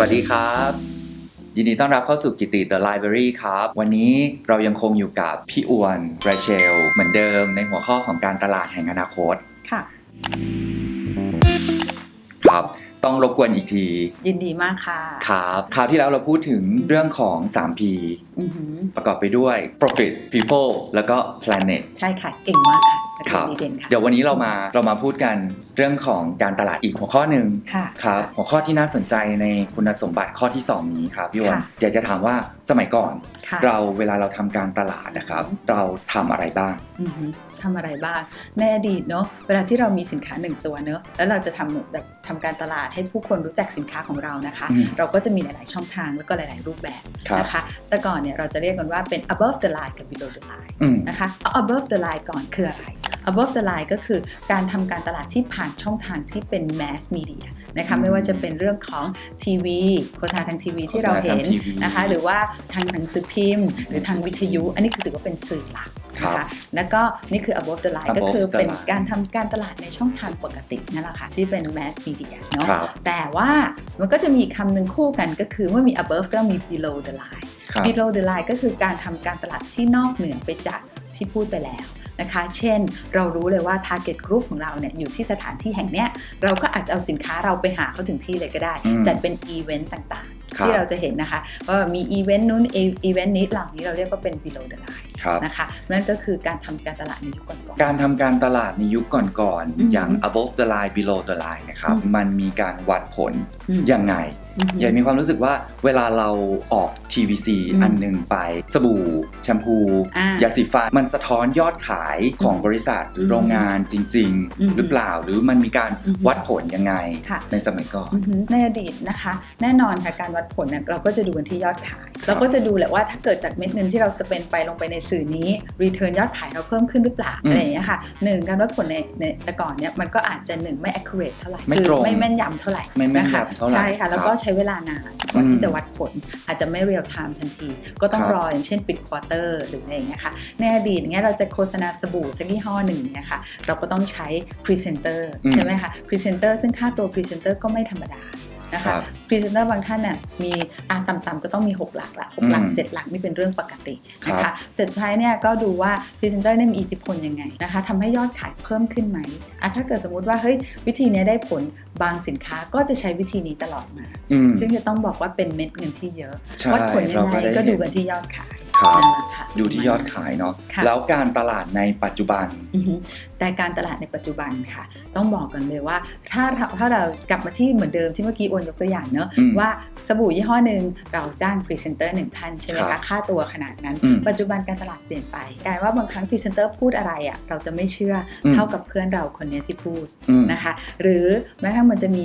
วัสดีครับ ยินดีต้อนรับเข้าสู่กิติ The Library ครับ วันนี้เรายังคงอยู่กับพี่อวนราเชล เหมือนเดิมในหัวข้อของการตลาดแห่งอนาคต ค่ะ ครับต้องรบกวนอีกที ยินดีมากค่ะ ครับคราวที่แล้วเราพูดถึงเรื่องของ 3P อือหือประกอบไปด้วย Profit People แล้วก็ Planet ใช่ค่ะ เก่งมากค่ะ ครับดีเด่นค่ะเดี๋ยววันนี้เรามาเรามาพูดกันเรื่องของการตลาดอีกหัวข้อหนึ่งค่ะครับหัวข้อที่น่าสนใจในคุณสมบัติข้อที่ 2 นี้ครับพี่วอนค่ะอยากจะถามว่าสมัยก่อนค่ะเราเวลาเราทำการตลาดนะครับ เราทำอะไรบ้างอือหือทำอะไรบ้างในอดีตเนอะเวลาที่เรามีสินค้าหนึ่งตัวเนอะแล้วเราจะทำแบบทำการตลาดให้ผู้คนรู้จักสินค้าของเรานะคะอืมเราก็จะมีหลาย ๆ ช่องทางแล้วก็หลาย ๆ รูปแบบครับนะคะ แต่ก่อนเนี่ยเราจะเรียกกันว่าเป็น above the line กับ below the line อืมนะคะเอา above the line ก่อนคืออะไร above the line ก็คือการทำการตลาดที่ผ่านช่องทางที่เป็น mass media นะคะอืมไม่ว่าจะเป็นเรื่องของทีวี โฆษณาทางทีวีที่เราเห็นโฆษณาทางทีวีนะคะหรือว่าทางหนังสือพิมพ์ หรือทางวิทยุ อันนี้คือถือว่าเป็นสื่อหลักนะครัคะบแล้วก็นี่คือ above the line above ก็คือ the เป็น line การทำการตลาดในช่องทางปกตินั่นแหละค่ะที่เป็น mass media เนาะครับแต่ว่ามันก็จะมีคำหนึ่งคู่กันก็คือเมื่อมี above ก็มี below the line ครับ below the line ก็คือการทำการตลาดที่นอกเหนือไปจากที่พูดไปแล้ว นะคะ เช่น เรารู้เลยว่า target group ของเราเนี่ยอยู่ที่สถานที่แห่งเนี้ยเราก็อาจจะเอาสินค้าเราไปหาเขาถึงที่เลยก็ได้อืมจัดเป็นอีเวนต์ต่างครับๆที่เราจะเห็นนะคะว่ามีอีเวนต์นู้นอีเวนต์นี้เหล่านี้เราเรียกว่าเป็น below the line ครับนะคะนั่นก็คือการทำการตลาดในยุคก่อนๆการทำการตลาดในยุคก่อนอืมๆอย่าง above the line below the line นะครับอืมมันมีการวัดผลอืมยังไงอือฮึใหญ่มีความรู้สึกว่าเวลาเราออก TVC อืมอันหนึ่งไป สบู่ แชมพูอ่ายยาสีฟัน มันสะท้อนยอดขายของบริษัทหรือมโรงงานจริงอืมๆหรือเปล่าหรือมันมีการอืมวัดผลยังไงค่ะในสมัยก่อนอือฮึในอดีตนะคะ แน่นอนค่ะการวัดผลเนี่ยเราก็จะดูกันที่ยอดขาย เราก็จะดูแหละว่าถ้าเกิดจากเม็ดเงินที่เราสเปนไปลงไปในสื่อนี้รีเทิร์นยอดขายเราเพิ่มขึ้นหรือเปล่าอืมอะไรอย่างเงี้ยค่ะหนึ่งการวัดผลในในแต่ก่อนเนี่ยมันก็อาจจะหนึ่งไม่ accurate เท่าไหร่ไม่คืตรงไม่แม่นยำเท่าไหร่ไม่แม่นนะคะยำเท่าไหร่ใช่ค่ะแล้วก็ครับใช้เวลานานกว่าอืมที่จะวัดผล อาจจะไม่เรียลไทม์ทันที ก็ต้องครับรออย่างเช่นปิดควอเตอร์หรืออะไรอย่างเงี้ยค่ะในอดีตเนี้ยเราจะโฆษณาสบู่สักยี่ห้อหนึ่งเนี่ยค่ะเราก็ต้องใช้พรีเซนเตอร์อืมใช่ไหมคะพรีเซนเตอร์ซึ่งค่าตัวพรีเซนเตอร์ก็ไม่ธรรมดา นะครัคะบพรีเซนเตอร์บางท่านน่ะมีอะต่ำๆก็ต้องมี 6 หลักละ6หลักอืม7หลักนี่เป็นเรื่องปกตินะครัคะบเสร็จท้ายเนี่ยก็ดูว่าพรีเซนเตอร์เนี่ยมีอิทธิพลยังไงนะคะทำให้ยอดขายเพิ่มขึ้นไหมอะถ้าเกิดสมมติว่าเฮ้ยวิธีเนี้ยได้ผลบางสินค้าก็จะใช้วิธีนี้ตลอดมาอืมซึ่งจะต้องบอกว่าเป็นเม็ดเงินที่เยอะใช่วัดผลยังเราไงก็ได้ก็ดูเห็นกันที่ยอดขาย ครับ นั่นแหละค่ะดูที่ยอดขายเนาะค่ะ แล้วการตลาดในปัจจุบัน อือฮึแต่การตลาดในปัจจุบันค่ะ ต้องบอกกันเลยว่าถ้าเราถ้าเรากลับมาที่เหมือนเดิมที่เมื่อกี้โอนยกตัวอย่างเนอะอืมว่าสบู่ยี่ห้อหนึ่งเราจ้างพรีเซนเตอร์หนึ่งท่านใช่ไหมครัคะบค่าตัวขนาดนั้น อืมปัจจุบันการตลาดเปลี่ยนไปกลายว่าบางครั้งพรีเซนเตอร์พูดอะไรอะเราจะไม่เชื่ออม เท่ากับเพื่อนเราคนเนี้ยที่พูดอืม นะคะ หรือแม้กระทั่งมันจะมี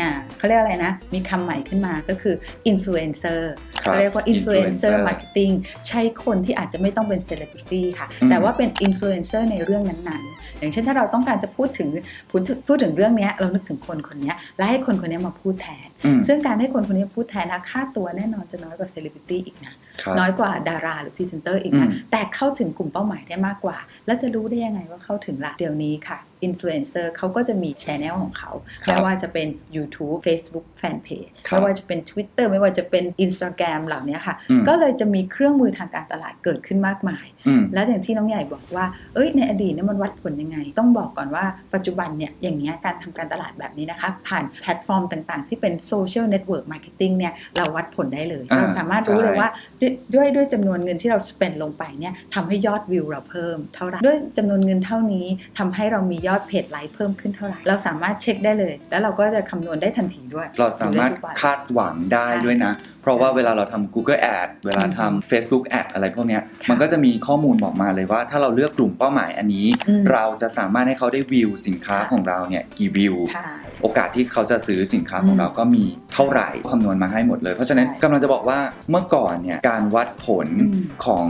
อ่าเขาเรียกอะไรนะ มีคำใหม่ขึ้นมาก็คืออินฟลูเอนเซอร์ครับเขาเรียกว่าอินฟลูเอนเซอ influencer ร์มาร์เก็ตติ้งใช่คนที่อาจจะไม่ต้องเป็นเซเลบริตี้ค่ะอืมแต่ว่าเป็นอินฟลูเอนเซอร์ในเรื่องนั้นๆ อย่างเช่นถ้าเราต้องการจะพูดถึงพูดถึงพูดถึงเรื่องเนี้ยเรานึกถึงคนคนเนี้ยและให้คนคนเนี้ยมาพูดแทนอืมซึ่งการให้คนคนนี้พูดแทนนะค่าตัวแน่นอนจะน้อยกว่าเซเลบริตี้อีกนะครับน้อยกว่าดาราหรือพรีเซนเตอร์อีกอืนะมแต่เข้าถึงกลุ่มเป้าหมายได้มากกว่า แล้วจะรู้ได้ยังไงว่าเข้าถึงละเดี๋ยวนี้ค่ะ อินฟลูเอนเซอร์เขาก็จะมีช anel ของเขาครับไม่ว่าจะเป็น YouTube Facebook Fanpage ครับไม่ว่าจะเป็น Twitter ไม่ว่าจะเป็น Instagram เหล่านี้ค่ะอืมก็เลยจะมีเครื่องมือทางการตลาดเกิดขึ้นมากมายอืมแล้วอย่างที่น้องใหญ่บอกว่า เอ้ยในอดีตเนี่ยมันวัดผลยังไง ต้องบอกก่อนว่าปัจจุบันเนี่ยอย่างเงี้ยการทำการตลาดแบบนี้นะคะ ผ่านแพลตฟอร์มต่างๆ ที่เป็นโซเชียลเน็ตเวิร์กมาร์เก็ตติ้งเนี่ยเราวัดผลได้เลยอ่าเราสามารถรู้เลยใช่ว่าด้วยด้วยด้วยจำนวนเงินที่เราสเปนลงไปเนี่ยทำให้ยอดวิวเราเพิ่มเท่าไหร่ด้วยจำนวนเงินเท่านี้ทำให้เรามียอดเพจไลค์เพิ่มขึ้นเท่าไหร่ เราสามารถเช็คได้เลย แล้วเราก็จะคำนวณได้ทันทีด้วย เราสามารถดูได้ทุกวันคาดหวังได้ใช่ด้วยนะ เพราะว่าเวลาเราทำ Google Ad เวลาทำ Facebook Ad อะไรพวกเนี้ยค่ะมันก็จะมีข้อมูลบอกมาเลยว่า ถ้าเราเลือกกลุ่มเป้าหมายอันนี้อืมเราจะสามารถให้เขาได้วิวสินค้าค่ะของเราเนี่ยกี่วิวใช่โอกาสที่เขาจะซื้อสินค้าของอืมเราก็มีเท่าไหร่คำนวณมาให้หมดเลย เพราะฉะนั้นใช่กำลังจะบอกว่าเมื่อก่อนเนี่ยการวัดผลอืมของ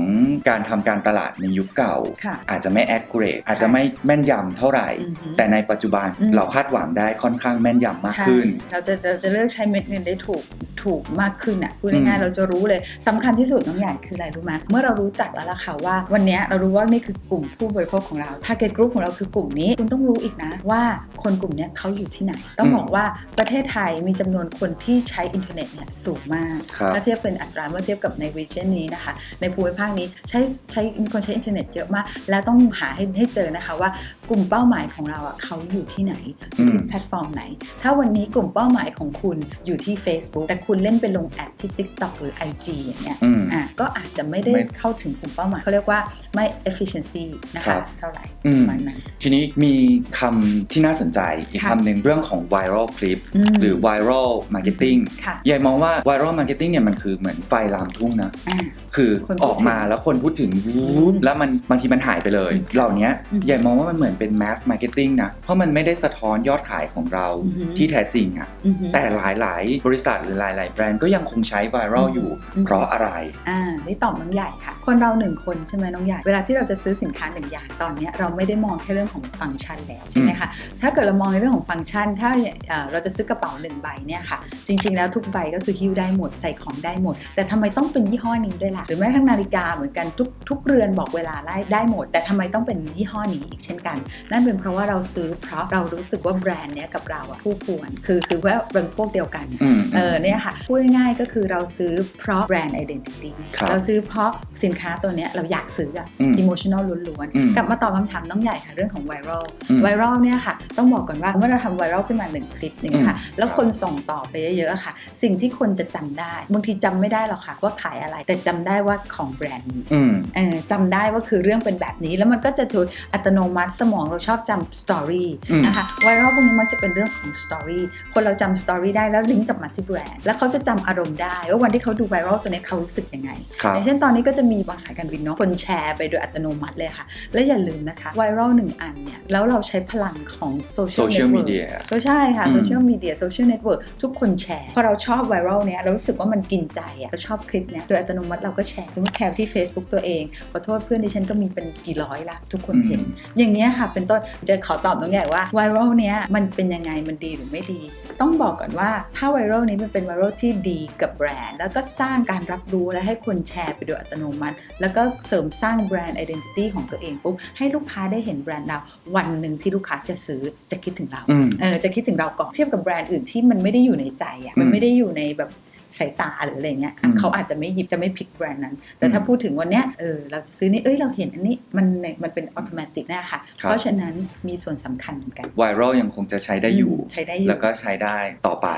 การทำการตลาดในยุคเก่าค่ะอาจจะไม่ accurate อาจจะไม่แม่นยำเท่าไหร่อือฮึแต่ในปัจจุบันอืมเราคาดหวังได้ค่อนข้างแม่นยำมากขึ้นใช่เราจะเราจะเลือกใช้เม็ดเงินได้ถูกถูกมากขึ้นอะพูดอืง่ายมๆเราจะรู้เลยสำคัญที่สุดน้องใหญ่คืออะไรรู้ไหมเมื่อเรารู้จักแล้วล่ะค่ะว่า วันเนี้ยเรารู้ว่านี่คือกลุ่มผู้บริโภคของเรา target group ของเราคือกลุ่มนี้คุณต้องรู้อีกนะว่าคนกลุ่มเนี้ยเขาอยู่ที่ไหน ต้องอืมบอกว่าประเทศไทยมีจำนวนคนที่ใช้อินเทอร์เน็ตเนี่ยสูงมากครับถ้าเทียบเป็นอัตราเมื่อเทียบกับใน region นี้นะคะ ในภูมิภาคนี้ใช้ใช้มีคนใช้อินเทอร์เน็ตเยอะมาก และต้องหาให้ให้เจอนะคะว่ากลุ่มเป้าหมายของเราอะเขาอยู่ที่ไหนอยู่ที่อืมแพลตฟอร์มไหน ถ้าวันนี้กลุ่มเป้าหมายของคุณอยู่ที่ Facebook แต่คุณเล่นไปลงแอดที่ TikTok หรือ IG อย่างเงี้ยอืมอะก็อาจจะไม่ได้ไม่เข้าถึงกลุ่มเป้าหมายเขาเรียกว่าไม่ efficiency นะครัคะบเท่าไหร่อืปมระมาณนั้นทีนี้มีคำที่น่าสนใจอีกค่ะคำหนึ่งเรื่องของ viral clip อืมหรือ viral marketing ค่ะยายมองว่า viral marketing เนี่ยมันคือเหมือนไฟลามทุ่งนะอ่าคือคนพูดออกมาแล้วคนพูดถึงวูบแล้วมันบางทีมันหายไปเลยอืมเหล่านี้อืมยายมองว่ามันเหมือนเป็น mass marketing นะ เพราะมันไม่ได้สะท้อนยอดขายของเราอือหือที่แท้จริงอะอือหือแต่หลาย ๆ บริษัทหรือหลาย ๆ แบรนด์ก็ยังคงใช้ viral อยู่อืมเพราะอะไร อ่านี่ตอบน้องใหญ่ค่ะ คนเราหนึ่งคนใช่ไหมน้องใหญ่ เวลาที่เราจะซื้อสินค้าหนึ่งอย่างตอนเนี้ยเราไม่ได้มองแค่เรื่องของฟังก์ชันแล้วใช่ไหมคะ ถ้าเกิดเรามองในเรื่องของฟังก์ชัน ถ้าเอ่อเราจะซื้อกระเป๋าหนึ่งใบเนี่ยค่ะ จริง ๆ แล้วทุกใบก็คือหิ้วได้หมดใส่ของได้หมด แต่ทำไมต้องเป็นยี่ห้อนี้ด้วยล่ะ หรือแม้กระทั่งนาฬิกาเหมือนกันทุกทุกเรือนบอกเวลาได้ได้หมด แต่ทำไมต้องเป็นยี่ห้อนี้อีกเช่นกัน นั่นเป็นเพราะว่าเราซื้อเพราะเรารู้สึกว่าแบรนด์เนี้ยกับเราอะคู่ควรคือคือว่าเป็นพวกเดียวกันอืมเออเนี่ยค่ะพูดง่ายๆก็คือเราซื้อเพราะแบรนด์ identity ครับเราซื้อเพราะสินค้าตัวเนี้ยเราอยากซื้ออะอืม emotional ล้วนอืมๆกลับมาตอบคำถามน้องใหญ่ค่ะเรื่องของ viral อืม viral เนี่ยค่ะต้องบอกก่อนว่าเมื่อเราทำ viral ขึ้นมาหนึ่งคลิปหนึงอะค่ะอืมแล้วคนส่งต่อไปเยอะๆอะค่ะ สิ่งที่คนจะจำได้บางทีจำไม่ได้หรอกค่ะว่าขายอะไรแต่จำได้ว่าของแบรนด์นี้อืมเออจำได้ว่าคือเรื่องเป็นแบบนี้แล้วมันก็จะถูกอัตโนมัติสมองเราชอบจำสตอรี่อืมนะคะไวรัลพวกนี้มักจะเป็นเรื่องของสตอรี่คนเราจำสตอรี่ได้แล้วลิงก์กลับมาที่แบรนด์แล้วเขาจะจำอารมณ์ได้ว่าวันที่เขาดูไวรัลตัวนี้เขารู้สึกยังไงครับอย่างเช่นตอนนี้ก็จะมีบางสายการบินเนาะคนแชร์ไปโดยอัตโนมัติเลยค่ะ และอย่าลืมนะคะไวรัลหนึ่งอันเนี่ยแล้วเราใช้พลังของโซเชียล social เน็ตเวิร์ media ก็ใช่ค่ะอืมโซเชียลมีเดียโซเชียลเน็ตเวิร์กทุกคนแชร์ พอเราชอบไวรัลเนี้ยเรารู้สึกว่ามันกินใจอะเราชอบคลิปเนี้ยโดยอัตโนมัติเราก็แชร์สมมติแชร์ที่ Facebook ตัวเองขอโทษเพื่อนดิฉันก็มีเป็นกี่ร้อยละทุกคนเห็นอืมอย่างเนี้ยค่ะเป็นต้นจะขอตอบน้องใหญ่ว่าไวรัลเนี้ยมันเป็นยังไงมันดีหรือไม่ดี ต้องบอกก่อนว่าถ้าไวรัลนี้มันเป็นไวรัลที่ดีกับแบรนด์ แล้วก็สร้างการรับรู้และให้คนแชร์ไปโดยอัตโนมัติ แล้วก็เสริมสร้างแบรนด์ identity ของตัวเองปุ๊บให้ลูกค้าได้เห็นแบรนด์เรา วันหนึ่งที่ลูกค้าจะซื้อจะคิดถึงเราอืมเออจะคิดถึงเราก่อนเทียบกับแบรนด์อื่นที่มันไม่ได้อยู่ในใจอะอืมมันไม่ได้อยู่ในแบบ สายตาหรืออะไรเงี้ยอะอืมเขาอาจจะไม่หยิบจะไม่พิกแบรนด์นั้น แต่ถ้าอืมพูดถึงวันเนี้ยเออเราจะซื้อนี่เอ้ยเราเห็นอันนี้มันมันเป็นอัตโนมัตินะค่ะครับเพราะฉะนั้นมีส่วนสำคัญเหมือนกัน viral ยังคงจะใช้ได้อยู่มใช้ได้อยู่แล้วก็ใช้ได้ต่อไป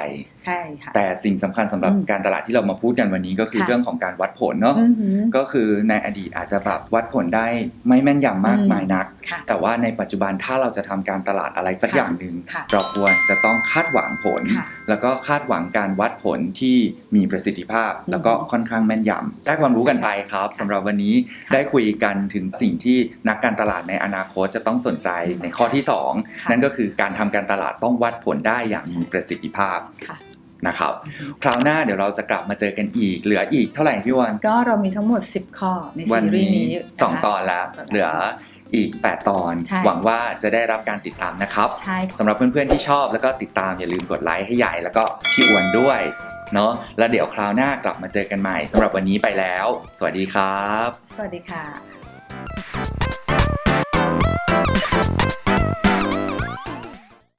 ใช่ค่ะแต่สิ่งสำคัญสำหรับอืมการตลาดที่เรามาพูดกันวันนี้ก็คือค่ะเรื่องของการวัดผลเนาะอือหือก็คือในอดีตอาจจะแบบวัดผลได้ไม่แม่นยำมากอืมมายนักค่ะแต่ว่าในปัจจุบันถ้าเราจะทำการตลาดอะไรสักค่ะอย่างหนึ่งค่ะเราควรจะต้องคาดหวังผลค่ะแล้วก็คาดหวังการวัดผลที่มีประสิทธิภาพ แล้วก็ค่อนข้างแม่นยำได้ความรู้กันไปครับสำหรับวันนี้ค่ะได้คุยกันถึงสิ่งที่นักการตลาดในอนาคตจะต้องสนใจในข้อที่สองค่ะนั่นก็คือการทำการตลาดต้องวัดผลได้อย่างมีประสิทธิภาพค่ะนะครับคราวหน้าเดี๋ยวเราจะกลับมาเจอกันอีก เหลืออีกเท่าไหร่พี่วัน ก็เรามีทั้งหมด 10 ข้อในวัซีรีส์นี้นี้สองนะคะตอนแล้วตอนแล้ว เหลือ อีก 8 ตอน ใช่ หวังว่าจะได้รับการติดตามนะครับใช่ค่ะสำหรับเพื่อนๆที่ชอบแล้วก็ติดตามอย่าลืมกดไลค์ให้ใหญ่แล้วก็พี่อ้วนด้วยเนาะแล้วเดี๋ยวคราวหน้ากลับมาเจอกันใหม่สำหรับวันนี้ไปแล้ว สวัสดีครับ สวัสดีค่ะ